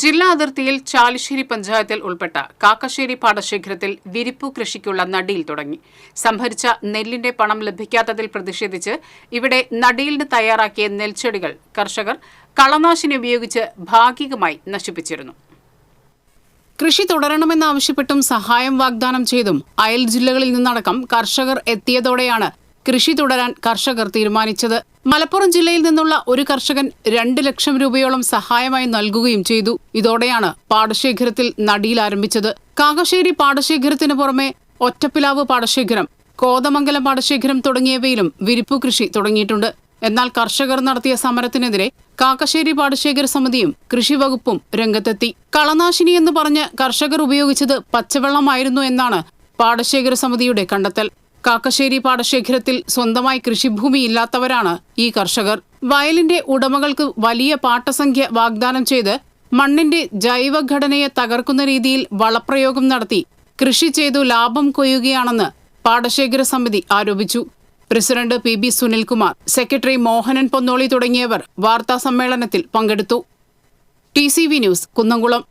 ജില്ലാ അതിർത്തിയിൽ ചാലിശ്ശേരി പഞ്ചായത്തിൽ ഉൾപ്പെട്ട കാക്കശ്ശേരി പാടശേഖരത്തിൽ വിരിപ്പു കൃഷിക്കുള്ള നടിയിൽ തുടങ്ങി. സംഭരിച്ച നെല്ലിന്റെ പണം ലഭിക്കാത്തതിൽ പ്രതിഷേധിച്ച് ഇവിടെ നടിയിലിന് തയ്യാറാക്കിയ നെൽച്ചെടികൾ കർഷകർ കളനാശിനി ഉപയോഗിച്ച് ഭാഗികമായി നശിപ്പിച്ചിരുന്നു. കൃഷി തുടരണമെന്നാവശ്യപ്പെട്ടും സഹായം വാഗ്ദാനം ചെയ്തും അയൽ ജില്ലകളിൽ നിന്നടക്കം കർഷകർ എത്തിയതോടെയാണ് കൃഷി തുടരാൻ കർഷകർ തീരുമാനിച്ചത്. മലപ്പുറം ജില്ലയിൽ നിന്നുള്ള ഒരു കർഷകൻ രണ്ട് ലക്ഷം രൂപയോളം സഹായമായി നൽകുകയും ചെയ്തു. ഇതോടെയാണ് പാടശേഖരത്തിൽ നടിയിൽ ആരംഭിച്ചത്. കാകശ്ശേരി പാടശേഖരത്തിന് പുറമെ ഒറ്റപ്പിലാവ് പാടശേഖരം കോതമംഗലം പാടശേഖരം തുടങ്ങിയവയിലും വിരിപ്പു കൃഷി തുടങ്ങിയിട്ടുണ്ട്. എന്നാൽ കർഷകർ നടത്തിയ സമരത്തിനെതിരെ കാക്കശ്ശേരി പാടശേഖര സമിതിയും കൃഷി വകുപ്പും രംഗത്തെത്തി. കളനാശിനി എന്ന് പറഞ്ഞ് കർഷകർ ഉപയോഗിച്ചത് പച്ചവെള്ളമായിരുന്നു എന്നാണ് പാടശേഖര സമിതിയുടെ കണ്ടെത്തൽ. കാക്കശ്ശേരി പാടശേഖരത്തിൽ സ്വന്തമായി കൃഷിഭൂമി ഇല്ലാത്തവരാണ് ഈ കർഷകർ. വയലിന്റെ ഉടമകൾക്ക് വലിയ പാട്ടസംഖ്യ വാഗ്ദാനം ചെയ്ത് മണ്ണിന്റെ ജൈവഘടനയെ തകർക്കുന്ന രീതിയിൽ വളപ്രയോഗം നടത്തി കൃഷി ചെയ്തു ലാഭം കൊയ്യുകയാണെന്ന് പാടശേഖര സമിതി ആരോപിച്ചു. President P B Sunilkumar secretary Mohanan Ponnoli തുടങ്ങിയവർ വാർത്താ സമ്മേളനത്തിൽ പങ്കെടുത്തു. T C V news Kunnamkulam.